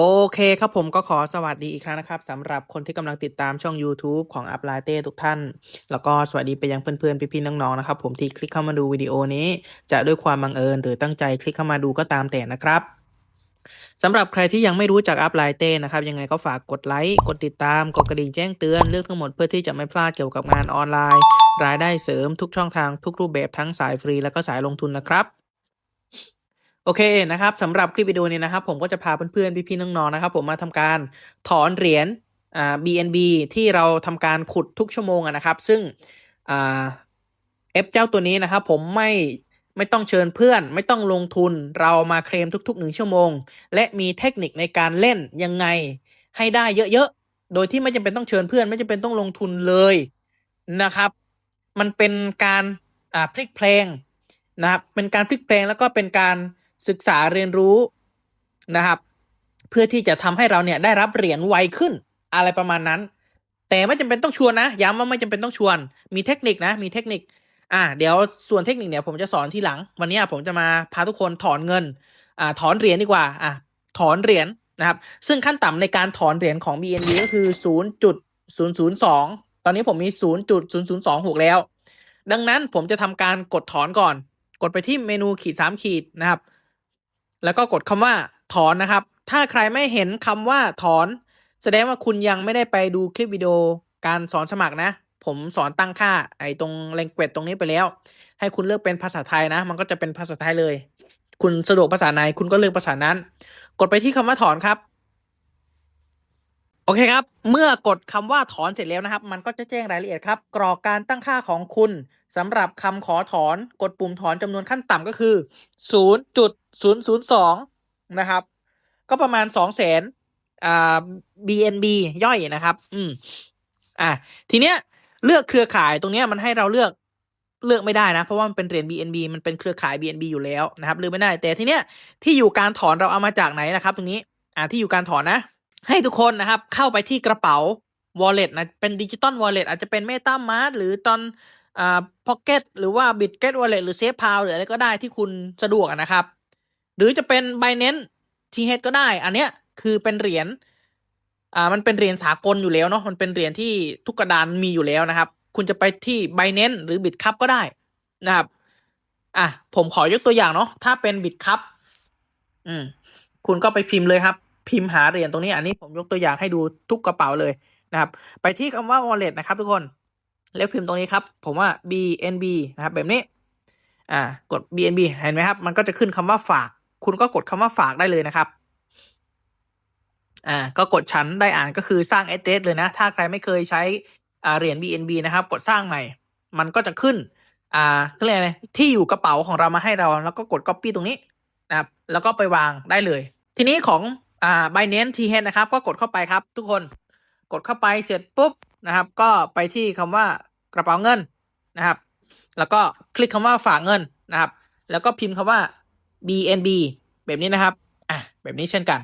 โอเคครับผมก็ขอสวัสดีอีกครั้งนะครับสำหรับคนที่กำลังติดตามช่อง YouTube ของ u p l i t e ทุกท่าน แล้วก็สวัสดีไปยังเพื่อนๆ พี่ๆ น้องๆ นะครับผมที่คลิกเข้ามาดูวิดีโอนี้ จะด้วยความบังเอิญหรือตั้งใจคลิกเข้ามาดูก็ตามแต่นะครับสำหรับใครที่ยังไม่รู้จัก u p l i t e นะครับ ยังไงก็ฝากกดไลค์ กดติดตาม กดกระดิ่งแจ้งเตือน เลือกทั้งหมดเพื่อที่จะไม่พลาดเกี่ยวกับงานออนไลน์ รายได้เสริมทุกช่องทางทุกรูปแบบทั้งสายฟรีแล้วก็สายลงทุนนะครับ โอเคนะครับสำหรับคลิปวิดีโอนี้นะครับ ผมก็จะพาเพื่อนๆ พี่ๆน้องๆนะครับ ผมมาทำการถอนเหรียญอ่า BNB ที่เราทำการขุดทุกชั่วโมงอะนะครับ ซึ่งอ่าเอฟเจ้าตัวนี้นะครับ ผมไม่ไม่ต้องเชิญเพื่อน ไม่ต้องลงทุนเรามาเคลมทุกๆหนึ่งชั่วโมง และมีเทคนิคในการเล่นยังไงให้ได้เยอะๆ โดยที่ไม่จำเป็นต้องเชิญเพื่อน ไม่จำเป็นต้องลงทุนเลยนะครับ มันเป็นการอ่าพลิกเพลงนะครับเป็นการพลิกเพลงแล้วก็เป็นการ ศึกษาเรียนรู้นะครับ เพื่อที่จะทำให้เราเนี่ยได้รับเหรียญไวขึ้นอะไรประมาณนั้น แต่ไม่จำเป็นต้องชวนนะย้ำว่าไม่จำเป็นต้องชวน มีเทคนิคนะ มีเทคนิค อ่า เดี๋ยวส่วนเทคนิคเนี่ยผมจะสอนทีหลัง วันนี้ผมจะมาพาทุกคนถอนเงิน อ่า ถอนเหรียญดีกว่า อ่าถอนเหรียญนะครับ ซึ่งขั้นต่ำในการถอนเหรียญของ BNB ก็คือ 0.002 ตอนนี้ผมมี 0.0026 แล้ว ดังนั้นผมจะทำการกดถอนก่อน กดไปที่เมนูขีดสามขีดนะครับ แล้วก็กดคำว่าถอนนะครับ ถ้าใครไม่เห็นคำว่าถอน แสดงว่าคุณยังไม่ได้ไปดูคลิปวิดีโอการสอนสมัครนะ ผมสอนตั้งค่าไอ้ตรงเลงเกตตรงนี้ไปแล้ว ให้คุณเลือกเป็นภาษาไทยนะ มันก็จะเป็นภาษาไทยเลย คุณสะดวกภาษาไหนคุณก็เลือกภาษานั้น กดไปที่คำว่าถอนครับ โอเคครับ เมื่อกดคำว่าถอนเสร็จแล้วนะครับ มันก็จะแจ้งรายละเอียดครับ กรอกการตั้งค่าของคุณสำหรับคำขอถอน กดปุ่มถอนจำนวนขั้นต่ำก็คือ 0.002 นะครับ ก็ประมาณ 2 0 0แสนอ่า BNB ย่อยนะครับ อืม อะ ทีเนี้ยเลือกเครือข่ายตรงเนี้ยมันให้เราเลือกเลือกไม่ได้นะ เพราะว่ามันเป็นเหรียญ BNB มันเป็นเครือข่าย BNB อยู่แล้วนะครับเลือกไม่ได้ แต่ทีเนี้ยที่อยู่การถอนเราเอามาจากไหนนะครับ ตรงนี้ อ่าที่อยู่การถอนนะ ให้ทุกคนนะครับเข้าไปที่กระเป๋า wallet นะเป็นดิจิตอล wallet อาจจะเป็น MetaMask หรือตอนอ่า Pocket หรือว่า Bitget wallet หรือ SafePal หรืออะไรก็ได้ที่คุณสะดวกนะครับ หรือจะเป็น Binance TH ก็ได้ อันเนี้ยคือเป็นเหรียญอ่ามันเป็นเหรียญสากลอยู่แล้วเนาะมันเป็นเหรียญที่ทุกกระดานมีอยู่แล้วนะครับ คุณจะไปที่ Binance หรือ Bitcup ก็ได้นะครับอะผมขอยกตัวอย่างเนาะถ้าเป็น Bitcup อืมคุณก็ไปพิมพ์เลยครับ พิมพ์หาเหรียญตรงนี้อันนี้ผมยกตัวอย่างให้ดูทุกกระเป๋าเลยนะครับ ไปที่คำว่า wallet นะครับทุกคนแล้วพิมพ์ตรงนี้ครับ ผมว่า BNB นะครับแบบนี้อ่ากด BNB เห็นไหมครับ มันก็จะขึ้นคำว่าฝาก คุณก็กดคำว่าฝากได้เลยนะครับอ่าก็กดชั้นได้อ่านก็คือสร้าง address เลยนะ ถ้าใครไม่เคยใช้อ่าเหรียญ BNB นะครับ กดสร้างใหม่ มันก็จะขึ้นอ่าเขาเรียกอะไรที่อยู่กระเป๋าของเรามาให้เรา แล้วก็กด copy ตรงนี้นะครับ แล้วก็ไปวางได้เลย ทีนี้ของ อ่า Binance TH นะครับ ก็กดเข้าไปครับ ทุกคนกดเข้าไปเสร็จปุ๊บนะครับ ก็ไปที่คำว่ากระเป๋าเงินนะครับ แล้วก็คลิกคำว่าฝากเงินนะครับ แล้วก็พิมพ์คำว่า BNB แบบนี้นะครับอะแบบนี้เช่นกัน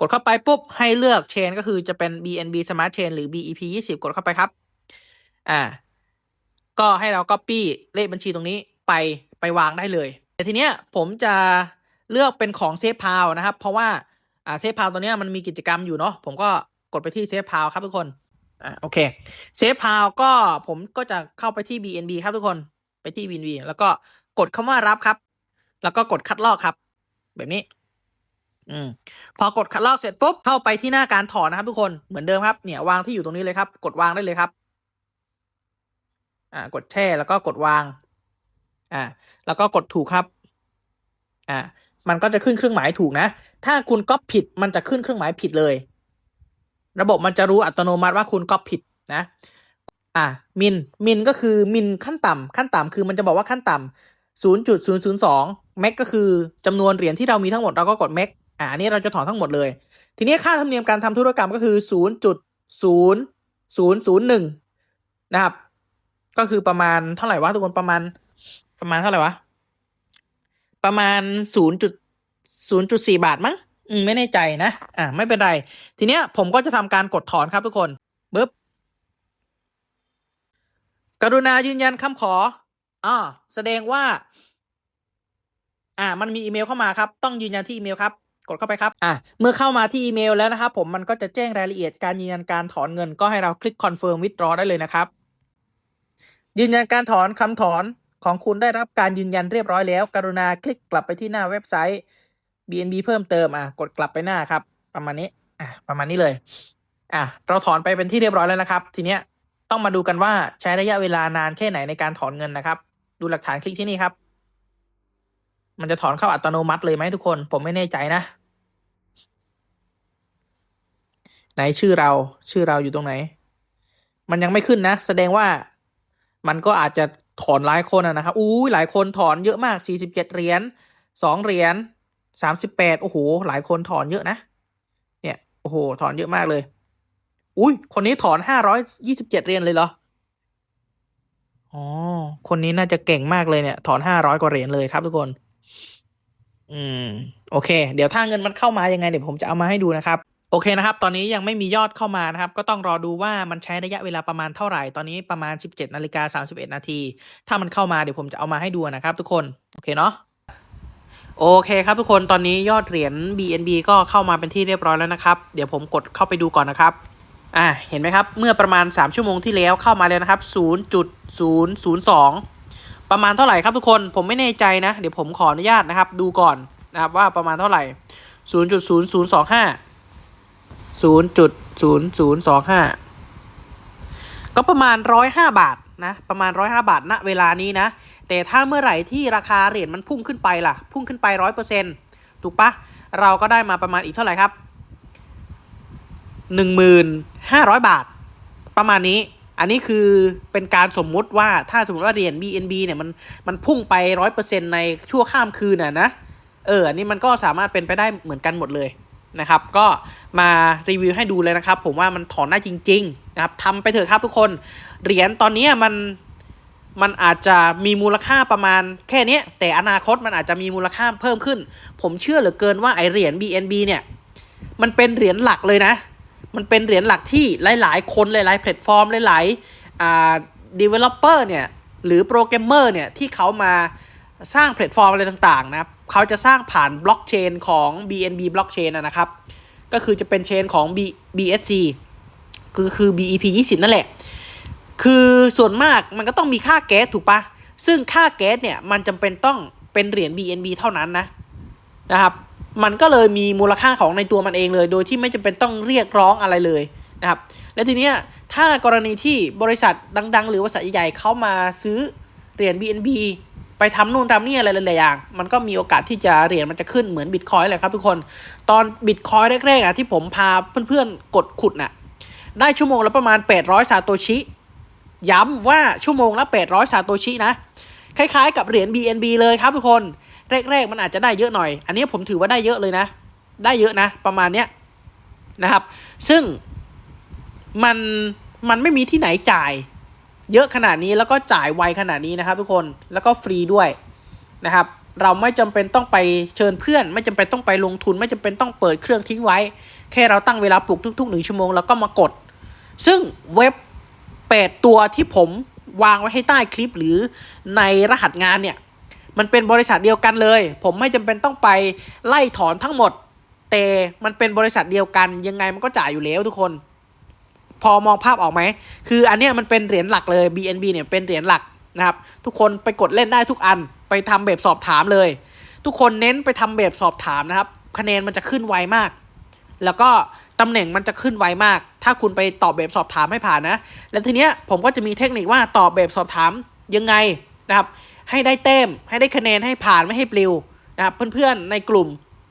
กดเข้าไปปุ๊บให้เลือกเชนก็คือจะเป็น BNB Smart Chain หรือ BEP 20 กดเข้าไปครับอ่าก็ให้เรา copy เลขบัญชีตรงนี้ไปไปวางได้เลย แต่ทีเนี้ยผมจะเลือกเป็นของ Safe p a l นะครับ เพราะว่า อ่า Safe p a l ตัวนี้มันมีกิจกรรมอยู่เนาะผมก็กดไปที่ Safe p a l ครับทุกคนอ่าโอเค Safe p a l ก็ผมก็จะเข้าไปที่ BNB ครับทุกคนไปที่ BNB แล้วก็กดคำว่ารับครับ แล้วก็กดคัดลอกครับ แบบนี้ อืมพอกดคัดลอกเสร็จปุ๊บเข้าไปที่หน้าการถอนนะครับ ทุกคนเหมือนเดิมครับเนี่ยวางที่อยู่ตรงนี้เลยครับ กดวางได้เลยครับ อ่ากดแช่แล้วก็กดวาง อ่า แล้วก็กดถูกครับ อ่า มันก็จะขึ้นเครื่องหมายถูกนะ ถ้าคุณก๊อปผิดมันจะขึ้นเครื่องหมายผิดเลย ระบบมันจะรู้อัตโนมัติว่าคุณก๊อปผิดนะ อ่ามินมินก็คือมินขั้นต่ำขั้นต่ำคือมันจะบอกว่าขั้นต่ำ0.002แม็กก็คือจำนวนเหรียญที่เรามีทั้งหมดเราก็กดแม็กอ่าอันนี้เราจะถอนทั้งหมดเลย ทีนี้ค่าธรรมเนียมการทำธุรกรรมก็คือ 0.0001 นะครับ ก็คือประมาณเท่าไหร่วะทุกคนประมาณประมาณเท่าไหร่วะ ประมาณ0.0.4บาทมั้งไม่แน่ใจนะ อ่าไม่เป็นไร ทีเนี้ยผมก็จะทำการกดถอนครับทุกคนปึ๊บกรุณายืนยันคำขออ่าแสดงว่า อ่า มันมีอีเมลเข้ามาครับ ต้องยืนยันที่อีเมลครับ กดเข้าไปครับ อะเมื่อเข้ามาที่อีเมลแล้วนะครับผมมันก็จะแจ้งรายละเอียดการยืนยันการถอนเงินก็ให้เราคลิก confirm withdraw ได้เลยนะครับ ยืนยันการถอนคำถอน ของคุณได้รับการยืนยันเรียบร้อยแล้ว กรุณาคลิกกลับไปที่หน้าเว็บไซต์ BNB เพิ่มเติมอะกดกลับไปหน้าครับ ประมาณนี้อะประมาณนี้เลยอะเราถอนไปเป็นที่เรียบร้อยแล้วนะครับ ทีเนี้ยต้องมาดูกันว่าใช้ระยะเวลานานแค่ไหนในการถอนเงินนะครับ ดูหลักฐานคลิกที่นี่ครับ มันจะถอนเข้าอัตโนมัติเลยไหมทุกคน ผมไม่แน่ใจนะไหนชื่อเราชื่อเราอยู่ตรงไหน มันยังไม่ขึ้นนะ แสดงว่ามันก็อาจจะ ถอนหลายคนอะนะครับอู้ยหลายคนถอนเยอะมากสี่สิบเหรียญสองเหรียญสามสิบแปดโอ้โห หลายคนถอนเยอะนะ เนี่ย โอ้โห ถอนเยอะมากเลย อุ้ย คนนี้ถอนห้าร้อยยี่สิบเหรียญเลยเหรอ อ๋อ คนนี้น่าจะเก่งมากเลยเนี่ย ถอนห้าร้อยกว่าเหรียญเลยครับทุกคน อืม โอเค เดี๋ยวถ้าเงินมันเข้ามายังไง เดี๋ยวผมจะเอามาให้ดูนะครับ โอเคนะครับ ตอนนี้ยังไม่มียอดเข้ามานะครับ ก็ต้องรอดูว่ามันใช้ระยะเวลาประมาณเท่าไหร่ ตอนนี้ประมาณ 17นาฬิกา31 นาที ถ้ามันเข้ามาเดี๋ยวผมจะเอามาให้ดูนะครับทุกคน โอเคเนาะ โอเคครับทุกคน ตอนนี้ยอดเหรียญ BNB ก็เข้ามาเป็นที่เรียบร้อยแล้วนะครับ เดี๋ยวผมกดเข้าไปดูก่อนนะครับ อ่า เห็นไหมครับ เมื่อประมาณ 3 ชั่วโมงที่แล้วเข้ามาแล้วนะครับ 0.002 ประมาณเท่าไหร่ครับทุกคน ผมไม่แน่ใจนะ เดี๋ยวผมขออนุญาตนะครับ ดูก่อนนะครับว่าประมาณเท่าไหร่ 0.0025 0.0025ก็ประมาณ105บาทนะประมาณ105บาทณเวลานี้นะ แต่ถ้าเมื่อไหร่ที่ราคาเหรียญมันพุ่งขึ้นไปล่ะ พุ่งขึ้นไป100%ถูกปะเราก็ได้มาประมาณอีกเท่าไหร่ครับ1,500บาท ประมาณนี้ อันนี้คือเป็นการสมมุติว่าถ้าสมมติว่าเหรียญ BNB เนี่ยมันมันพุ่งไป100%ในชั่วข้ามคืนน่ะนะเอออันนี้มันก็สามารถเป็นไปได้เหมือนกันหมดเลย นะครับ ก็มารีวิวให้ดูเลยนะครับ ผมว่ามันถอนได้จริง ๆ นะครับทำไปเถอะครับทุกคน เหรียญตอนนี้มันมันอาจจะมีมูลค่าประมาณแค่นี้แต่อนาคตมันอาจจะมีมูลค่าเพิ่มขึ้น ผมเชื่อเหลือเกินว่าไอเหรียญ BNB เนี่ย มันเป็นเหรียญหลักเลยนะ มันเป็นเหรียญหลักที่หลาย ๆ คนหลาย ๆ แพลตฟอร์มหลายๆอ่า developer เนี่ย หรือโปรแกรมเมอร์เนี่ย ที่เขามาสร้างแพลตฟอร์มอะไรต่าง ๆ นะครับ เขาจะสร้างผ่านบล็อกเชนของ BNB บล็อกเชนนะครับ ก็คือจะเป็นเชนของ B BSC คือคือ BEP 20 นั่นแหละ คือส่วนมากมันก็ต้องมีค่าแก๊สถูกปะ ซึ่งค่าแก๊สเนี่ย มันจำเป็นต้องเป็นเหรียญ BNB เท่านั้นนะนะครับ มันก็เลยมีมูลค่าของในตัวมันเองเลย โดยที่ไม่จำเป็นต้องเรียกร้องอะไรเลยนะครับ และทีเนี้ยถ้ากรณีที่บริษัทดัง ๆ หรือบริษัทใหญ่ๆเขามาซื้อเหรียญ BNB ไปทำนู่นทำนี่อะไรหลายๆอย่าง มันก็มีโอกาสที่จะเหรียญมันจะขึ้นเหมือนบิตคอยเลยครับทุกคน ตอนบิตคอยแรกๆอะที่ผมพาเพื่อนๆกดขุดน่ะ ได้ชั่วโมงละประมาณ 800ซาโตชิ ย้ำว่าชั่วโมงละ800ซาโตชินะ คล้ายๆ กับเหรียญ BNB เลยครับทุกคน แรกๆ มันอาจจะได้เยอะหน่อย อันนี้ผมถือว่าได้เยอะเลยนะ ได้เยอะนะ ประมาณเนี้ยนะครับ ซึ่งมันมันไม่มีที่ไหนจ่าย เยอะขนาดนี้แล้วก็จ่ายไวขนาดนี้นะครับ ทุกคนแล้วก็ฟรีด้วยนะครับ เราไม่จำเป็นต้องไปเชิญเพื่อน ไม่จำเป็นต้องไปลงทุน ไม่จำเป็นต้องเปิดเครื่องทิ้งไว้ แค่เราตั้งเวลาปลุกทุกๆหนึ่งชั่วโมงแล้วก็มากด ซึ่งเว็บ8ตัวที่ผมวางไว้ให้ใต้คลิปหรือในรหัสงานเนี่ยมันเป็นบริษัทเดียวกันเลย ผมไม่จำเป็นต้องไปไล่ถอนทั้งหมด แต่มันเป็นบริษัทเดียวกันยังไงมันก็จ่ายอยู่แล้วทุกคน พอมองภาพออกไหม คืออันเนี้ยมันเป็นเหรียญหลักเลย BNB เนี่ยเป็นเหรียญหลักนะครับ ทุกคนไปกดเล่นได้ทุกอัน ไปทำแบบสอบถามเลย ทุกคนเน้นไปทำแบบสอบถามนะครับ คะแนนมันจะขึ้นไวมาก แล้วก็ตำแหน่งมันจะขึ้นไวมาก ถ้าคุณไปตอบแบบสอบถามให้ผ่านนะ แล้วทีเนี้ยผมก็จะมีเทคนิคว่าตอบแบบสอบถามยังไงนะครับ ให้ได้เต็มให้ได้คะแนนให้ผ่านไม่ให้ปลิวนะครับเพื่อนๆในกลุ่ม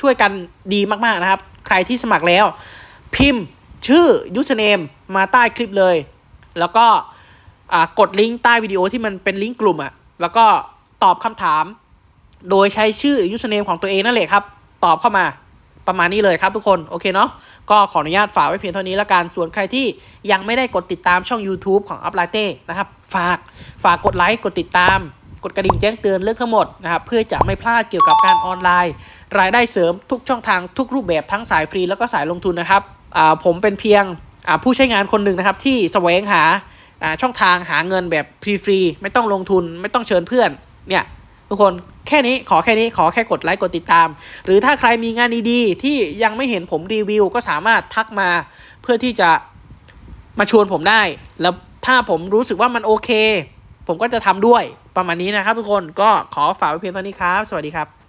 ช่วยกันดีมากๆนะครับ ใครที่สมัครแล้ว พิมพ์ ชื่อ username มาใต้คลิปเลย แล้วก็กดลิงก์ใต้วิดีโอที่มันเป็นลิงก์กลุ่มอะแล้วก็ตอบคำถาม โดยใช้ชื่อ username ของตัวเองนั่นแหละครับ ตอบเข้ามาประมาณนี้เลยครับทุกคน โอเคเนาะก็ขออนุญาตฝากไว้เพียงเท่านี้แล้วกันส่วนใครที่ยังไม่ได้กดติดตามช่อง YouTube ของ u p l i g h t นะครับ ฝากฝากกดไลค์กดติดตาม กดกระดิ่งแจ้งเตือนเรื่องทั้งหมดนะครับ เพื่อจะไม่พลาดเกี่ยวกับการออนไลน์ รายได้เสริมทุกช่องทางทุกรูปแบบทั้งสายฟรีแล้วก็สายลงทุนนะครับ ผมเป็นเพียงอ่าผู้ใช้งานคนหนึ่งนะครับ ที่แสวงหาช่องทางหาเงินแบบฟรีๆไม่ต้องลงทุนไม่ต้องเชิญเพื่อนเนี่ยทุทุกคนแค่นี้ขอแค่นี้ขอแค่กดไลค์กดติดตาม หรือถ้าใครมีงานดีๆ ที่ยังไม่เห็นผมรีวิว ก็สามารถทักมาเพื่อที่จะมาชวนผมได้ แล้วถ้าผมรู้สึกว่ามันโอเค ผมก็จะทำด้วยประมาณนี้นะครับทุกคนก็ขอฝากไว้เพียงเท่านี้ครับ สวัสดีครับ